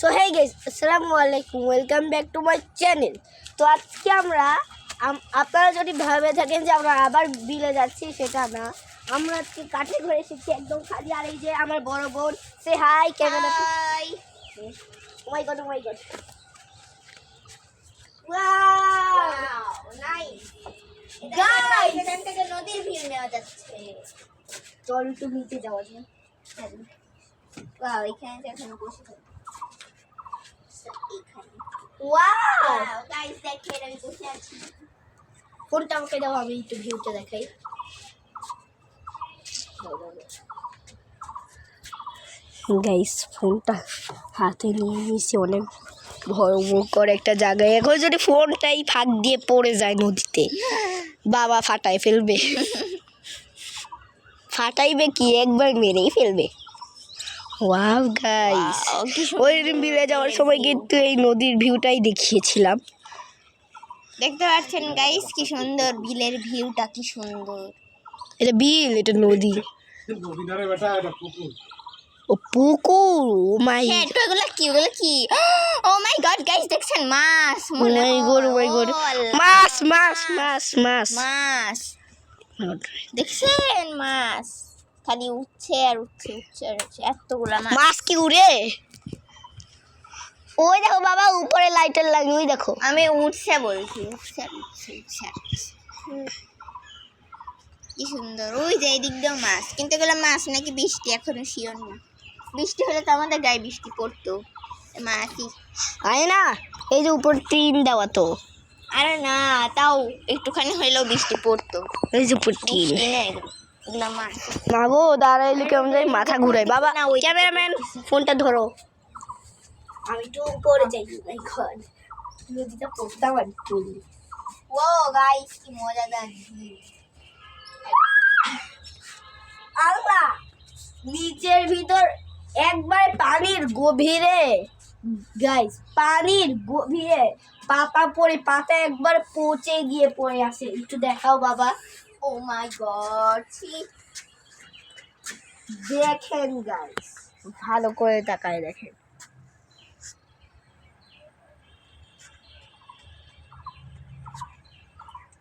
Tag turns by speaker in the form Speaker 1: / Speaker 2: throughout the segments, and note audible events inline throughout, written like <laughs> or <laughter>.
Speaker 1: So hey guys আসসালামু আলাইকুম welcome back to my channel তো আজকে আমরা আপনারা যদি ভাবে থাকেন যে আমরা আবার বিলে যাচ্ছি সেটা না। আমরা আজকে কাঠে ঘরে এসেছি একদম খালি। আর এই যে আমার বড় বোন সে hi camera
Speaker 2: hi
Speaker 1: my god my god
Speaker 2: নদীর ভিউ নেওয়া যাচ্ছে।
Speaker 1: চল একটু নিচে যাওয়া যায়
Speaker 2: ওয়াও এখানে বসে থাকি। এখানে
Speaker 1: ওয়াও
Speaker 2: গাইস দেখেন আমি বসে আছি
Speaker 1: ফোনটা আমাকে দাও আমি একটু ভিউটা দেখাই গাইস ফোনটা হাতে নিয়ে নিয়েছি অনেক ভয়ঙ্কর একটা জায়গায়। এখন যদি ফোনটাই ফাঁক দিয়ে পড়ে যায় নদীতে বাবা ফাটায় ফেলবে। <laughs> ফাটাইবে কি? একবার মেরেই ফেলবে। ওয়াও গাইস ওই দিন বিলে যাওয়ার সময় কিন্তু এই নদীর ভিউটাই দেখিয়েছিলাম।
Speaker 2: দেখতে পাচ্ছেন গাইস কি সুন্দর বিলের ভিউটা কি সুন্দর।
Speaker 1: এটা বিল এটা নদী। ও পুকুর ও মাই
Speaker 2: হ্যাঁ এগুলো কি ওগুলো কি? ও মাই গড গাইস দেখছেন মাছ
Speaker 1: ও মাই গড ও মাই গড মাছ মাছ মাছ মাছ।
Speaker 2: মাছ। দেখছেন মাছ। খালি উঠছে আর উঠছে উঠছে আর উঠছে। এতগুলা মাছ।
Speaker 1: মাছ কি উড়ে? ওই দেখো বাবা উপরে লাইটার লাগে ওই দেখো।
Speaker 2: আমি উঠছে বলছি উঠছে আর উঠছে উঠছে আর। কি সুন্দর। ওই যে এদিক দিয়েও মাছ। কিন্তু এগুলো মাছ নাকি বৃষ্টি এখনও শিওর না। বৃষ্টি হলে তো আমাদের গায়ে বৃষ্টি পড়তো এ মাছই।
Speaker 1: আয় না এই যে উপর টিন দেওয়া তো।
Speaker 2: আরে না তাও একটুখানি হইলেও বৃষ্টি পড়তো।
Speaker 1: এই যে উপর টিন।
Speaker 2: এগুলো
Speaker 1: দাঁড়াইলে কেমন যাই মাথা ঘুরাই বাবা
Speaker 2: না, ওই-
Speaker 1: ক্যামেরাম্যান ফোনটা ধরো। আমি উপরে যাই মাই নদীটা পড়তাম আর একটু।
Speaker 2: ও গাইস কি মজাদার
Speaker 1: আল্লাহ নিচের ভিতর একবার পানির গভীরে। গাইস পানির গভীরে। পাতা পড়ে পাতা একবার পচে গিয়ে পড়ে আসে একটু দেখাও বাবা।
Speaker 2: ও মাই গড
Speaker 1: দেখেন গাইস ভালো করে তাকায় দেখেন।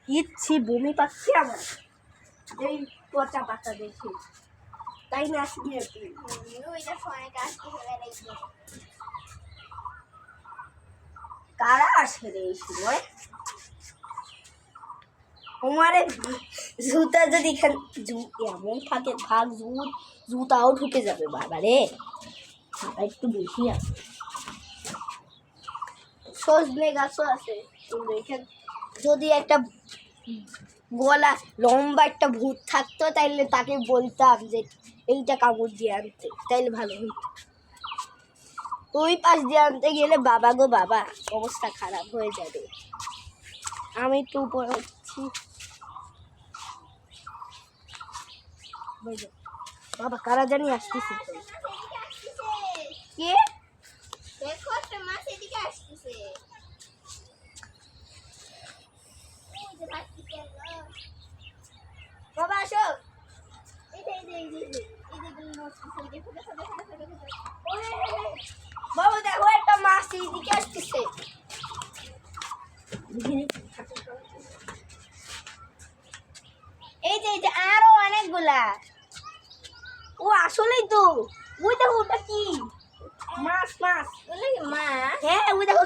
Speaker 1: ইচ্ছি বমি পাচ্ছি আমার। এই পচা পাতা দেখে। তাই না আসবি
Speaker 2: কারা
Speaker 1: আসে রে এই সময়? তোমারে জুতা যদি এখানে এমন থাকে, ভাগ জুত জুতাও ঢুকে যাবে বাবা রে একটু বেশি আছে। সজনে গাছও আছে। এখানে যদি একটা গলা লম্বা একটা ভূত থাকতো, তাইলে তাকে বলতাম যে, এইটা কামড় দিয়ে আনতে, তাইলে ভালো হইতো। ওই পাশ দিয়ে আনতে গেলে, বাবা গো, বাবা, অবস্থা খারাপ হয়ে যাবে। আমি একটু উপরে হচ্ছি বাবা কারা জানি আসতেছে? কে?
Speaker 2: দেখো একটা মাছ এদিকে আসতেছে।
Speaker 1: বাবা আসো।
Speaker 2: এই যে, এই যে, এই যে, এই যে, এই যে এগুলো নড়তেছে, এই দেখো, দেখো, দেখো, দেখো, দেখো, দেখো।
Speaker 1: ওরে, বাবা দেখো একটা মাছ এইদিকে আসতেছে
Speaker 2: এই যে এই যে আরও অনেকগুলা
Speaker 1: ও আসলেই তো ওই দেখো ওটা কি মাছ মাছ
Speaker 2: বলে কি মাছ
Speaker 1: হ্যাঁ ওই দেখো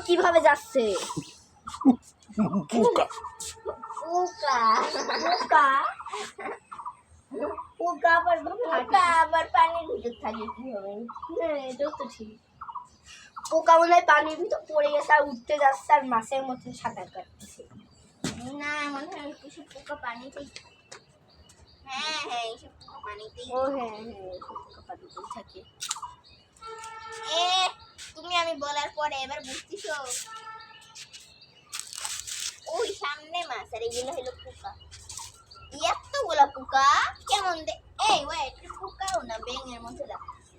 Speaker 1: কীভাবে
Speaker 3: পোকা
Speaker 2: পোকা
Speaker 1: পোকা পোকা আবার
Speaker 2: পোকা আবার পানির ভিতর থাকে কি হবে
Speaker 1: এটাও তো ঠিক পোকা মনে হয় পানির ভিতর পড়ে গেছে আর উঠতে যাচ্ছে আর মাছের মধ্যে সাঁতার কাটতেছে
Speaker 2: না মনে হয় কিছু পোকা পানিতেই হ্যাঁ হ্যাঁ এইসব পোকা পানিতেই
Speaker 1: ও হ্যাঁ হ্যাঁ পোকা পানিতেই থাকে
Speaker 2: এ তুমি আমি বলার পরে এবার বুঝতেছো ওই সামনে মাছ আর এগুলো হলো পোকা। এতগুলা পোকা কেমন এই ওয়েট পোকাও না ব্যাঙের মতো লাগছে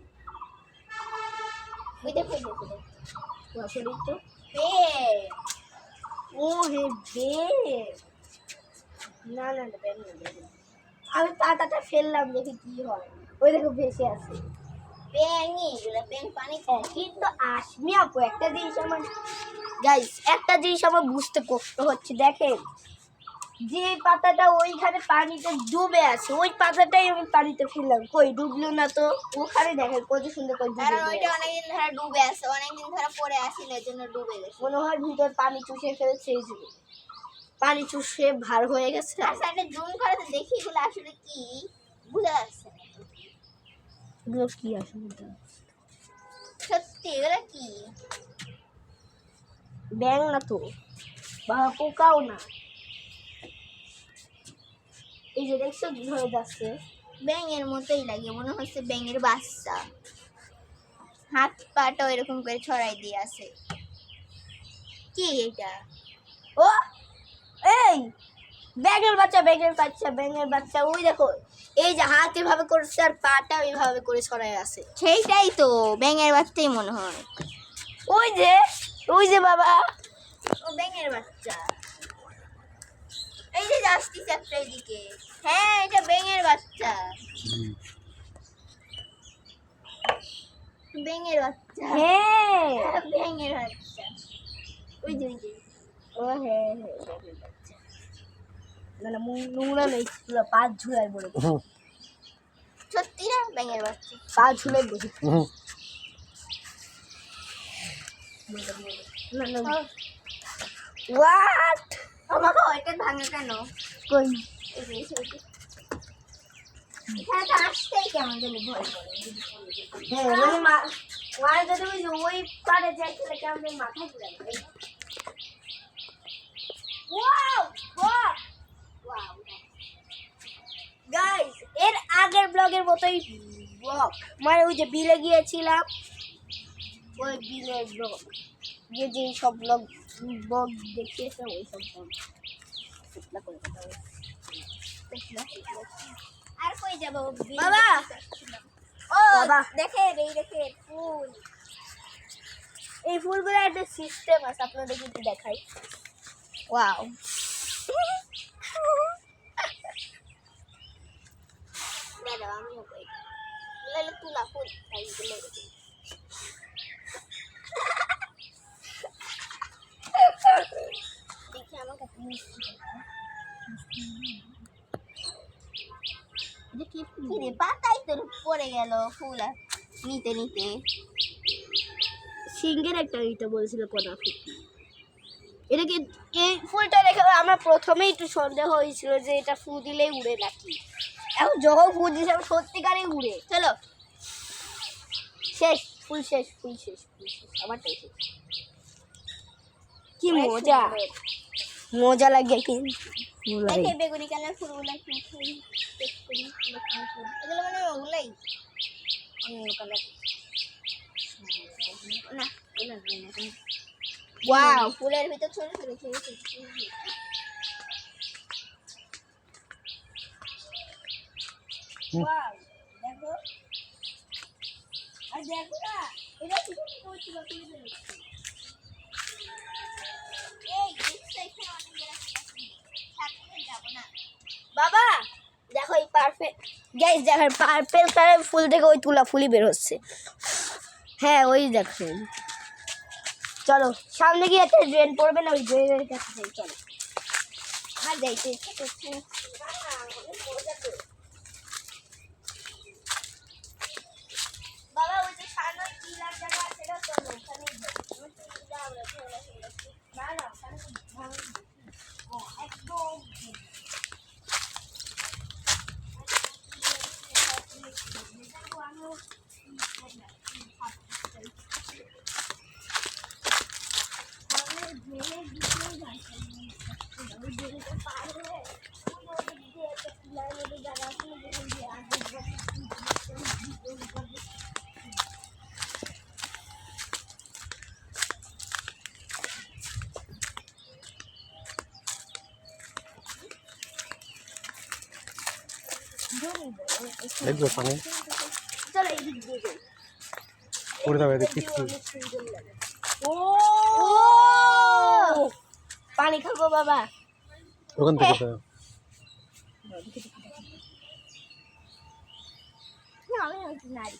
Speaker 2: ওই দেখো, দেখো
Speaker 1: তো ও হে বে না না না আমি পাতাটা ফেললাম দেখি কি হয়। ওই দেখো ভেসে আছে
Speaker 2: ব্যাঙই এগুলো ব্যাঙ পানি
Speaker 1: হ্যাঁ, কিন্তু আসমি আপু একটা জিনিস আমার গাইস একটা জিনিস আমার বুঝতে কষ্ট হচ্ছে দেখেন যে পাতাটা ওইখানে পানিতে ডুবে আছে ওই পাতাটাই আমি পানিতে ফেললাম কই ডুবলো না তো ওখানে দেখেন কত সুন্দর করে ডুবে
Speaker 2: কারণ ওইটা অনেকদিন ধরে ডুবে আছে অনেকদিন ধরে পড়ে আসছিল এর জন্য ডুবে গেছে
Speaker 1: মনে হয় ভিতর পানি চুষে ফেলছে এই জন্য। পানি চুষে ভার হয়ে গেছে
Speaker 2: আর সাইডে জুম করে তো দেখি এগুলো আসলে কি বুঝা যাচ্ছে।
Speaker 1: এগুলো কি আসলে?
Speaker 2: সত্যি এগুলো কি?
Speaker 1: ব্যাং না তো? বা পোকাও না? এই যে দেখছ ধরে যাচ্ছে?
Speaker 2: ব্যাঙের মতোই লাগে মনে হচ্ছে ব্যাঙের বাচ্চা। হাত পাটা এরকম করে ছড়াই দিয়ে আছে। কি এটা?
Speaker 1: ও এই! ব্যাঙের বাচ্চা ব্যাঙের বাচ্চা ব্যাঙের বাচ্চা। ওই দেখো এই যে হাত এভাবে করছে আর পাটা এইভাবে করে ছড়াই আছে।
Speaker 2: সেইটাই তো ব্যাঙের বাচ্চাই মনে হয়।
Speaker 1: ওই যে ওই যে বাবা।
Speaker 2: ও ব্যাঙের বাচ্চা। এই যে যাচ্ছিস একটা এদিকে। হ্যাঁ এটা ব্যাঙের বাচ্চা। ব্যাঙের বাচ্চা।
Speaker 1: হ্যাঁ।
Speaker 2: ব্যাঙের বাচ্চা। ওই যে ওই যে।
Speaker 1: ও হ্যাঁ হ্যাঁ ব্যাঙের বাচ্চা না না মু- নোংরা নেই পুরো পা ঝুলাই বলে
Speaker 2: সত্যি না ব্যাঙের বাচ্চা।
Speaker 1: পা ঝুলাই বসে হোয়াট
Speaker 2: আমাকে ওইটা ভাঙে কেন?
Speaker 1: কই
Speaker 2: এই যে, এই যে, এই যে। এখানে তো আসতেই কেমন জানি ভয় করে।
Speaker 1: হ্যাঁ মানে মা মানে যদি ওই ওই পারে যাই তাহলে কেমন ঘুরে ওয়াও গাইস এর আগের ব্লগের মতোই ব্লগ মানে ওই যে বিলে গিয়েছিলাম ওই বিলের ব্লগ যে যে সব ব্লগ ব্লগ দেখিয়েছে ওই সব ব্লগ।
Speaker 2: আর কই যাব?
Speaker 1: বাবা!
Speaker 2: ও
Speaker 1: বাবা!
Speaker 2: দেখে এই দেখে ফুল।
Speaker 1: এই ফুলগুলো একটা সিস্টেম আছে আপনাদেরকে একটু দেখাই।
Speaker 2: ওয়াও <laughs> দাদা আমিও তুলা ফুল তাই। এটা কি? কি নিতে নিতে
Speaker 1: সিঙ্গের একটা এটা বলছিল কনা ফুল এটাকে এই ফুলটা দেখে আমার প্রথমেই একটু সন্দেহ হয়েছিল যে এটা ফুল দিলেই উড়ে নাকি এখন যখন দিয়েছে আমি সত্যিকারেই উড়ে।
Speaker 2: চলো।
Speaker 1: শেষ ফুল শেষ ফুল শেষ ফুল শেষ আমারটাই শেষ। কি মজা। মজা লাগে কিন্তু।
Speaker 2: বেগুনি কালার ফুলগুলো এগুলো মানে ওগুলাই অন্য কালার। না। ওয়াও ফুলের ভিতর ছোট ছোট ছোট ছোট ছোট ছোট।
Speaker 1: Wow, দেখো আর দেখো না এটা কি করছিল তুই
Speaker 2: এই দেখছ এখানে অনেক গাছ আছে। সাথে যাব না
Speaker 1: বাবা, দেখো এই পারফেক্ট গাইস দেখেন পার্পেল কালার ফুল থেকে ওই তুলা ফুলই বের হচ্ছে। হ্যাঁ ওই দেখেন চলো, সামনে গিয়ে একটা ড্রেন পড়বে না, ওই ড্রেনের কাছে চলো।
Speaker 2: আর যাইতে ইচ্ছে করছে
Speaker 1: 我的天我的天两三个米汤
Speaker 3: দেখব পানি।
Speaker 1: চলো এই দিক দিয়ে যাই
Speaker 3: পড়ে যাবে দেখি
Speaker 1: ও পানি খাব বাবা।
Speaker 3: ওখান থেকে তো
Speaker 2: না, আমি হয়তো নারী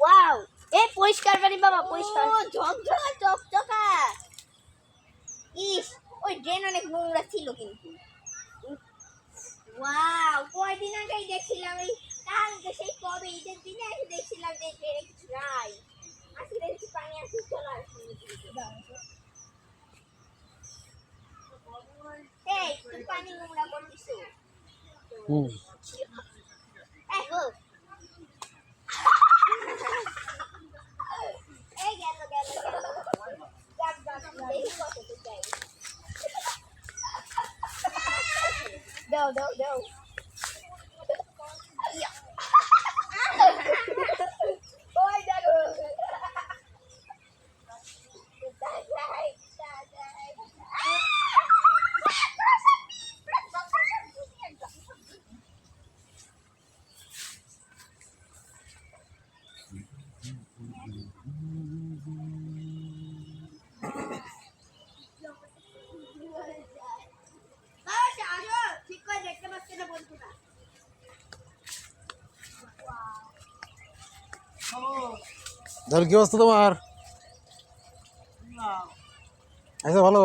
Speaker 1: ওয়াও এই পরিষ্কার পানি বাবা পরিষ্কার।
Speaker 2: ঝকঝকা চকচকা ইস ওই ড্রেন অনেক নোংরা ছিল কিন্তু। ওয়াও কয়দিন আগেই দেখছিলাম এই কালকে সেই কবে ঈদের দিনে এসে দেখছিলাম যে ড্রেনে কিছু নাই আজকে দেখছি পানি আসছে চলো আর এই তুই পানি নোংরা করতিস
Speaker 3: হুম
Speaker 2: এই গো এই গেল গেল গেল যাক যাক দেখি কত তো চাই
Speaker 1: দাও দাও দাও
Speaker 2: ওই দেখো দাদাই দাদাই
Speaker 1: ঠিক করে দেখতে পাচ্ছি না বন্ধুরা
Speaker 3: ধর, কি অবস্থা তোমার? আচ্ছা ভালো।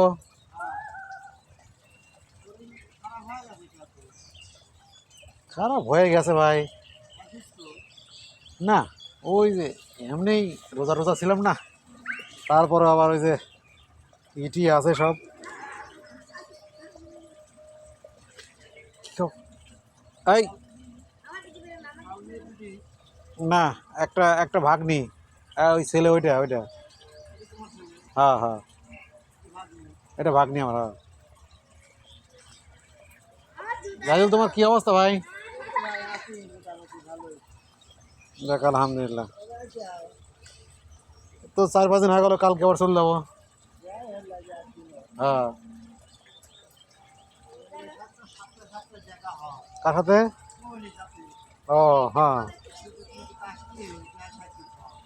Speaker 3: খারাপ হয়ে গেছে ভাই। না, ওই যে এমনি রোজা রোজা ছিলাম না। তারপরে আবার ওই যে ইটি আছে সব। এই। না, একটা একটা ভাগ্নি। আহ, ওই ছেলে ওইটা ওইটা। হ্যাঁ হ্যাঁ। এটা ভাগ্নি আমার হ্যাঁ। রাজুল তোমার কি অবস্থা ভাই? দেখ আলহামদুলিল্লাহ। তো চার পাঁচ দিন হয়ে গেল কালকে আবার চলে যাব। হ্যাঁ। কার সাথে? ও হ্যাঁ।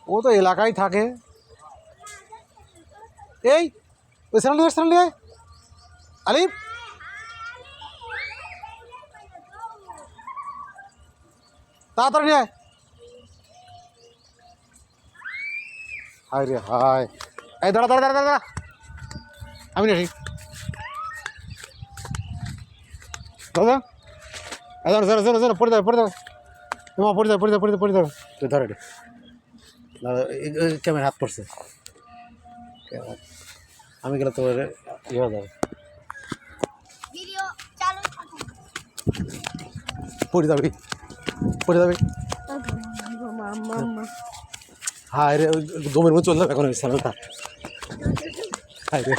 Speaker 3: ও তো এলাকায় থাকে। এই, ওই স্যান্ডেল স্যান্ডেল আলিফ। তাড়াতাড়ি আয়। হায় রে হায়। এই দাঁড়া দাঁড়া দাঁড়া দাঁড়া। আমি নিয়ে দাদা দাঁড়া দাঁড়া দাঁড়া দাঁড়া পড়ে যাবে পড়ে যাবে পড়ে যাবে পড়ে যাবে পড়ে যাবে পড়ে যাবে ধর ক্যামেরা হাত পড়ছে। আমি গেলে তোমার ইয়ে যাবে। পড়ে যাবি পড়ে যাবি। হায় রে দমের মধ্যে চললাম এখন আমি হায় রে